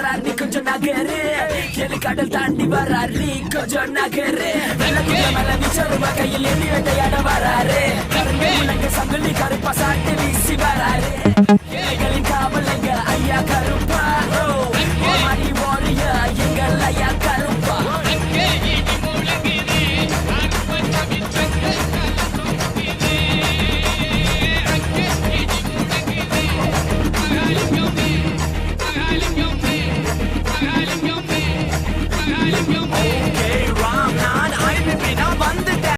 வரார் நீ கொஞ்சம் நகரு. எலி கடல் தாண்டி வரார் நீ கொஞ்சம் நகரு. மேல விசருவா கையில் எலி வேட்டையாட வராரு. சங்கிலி கருப்பா சாட்டு வீசி வராரு. you.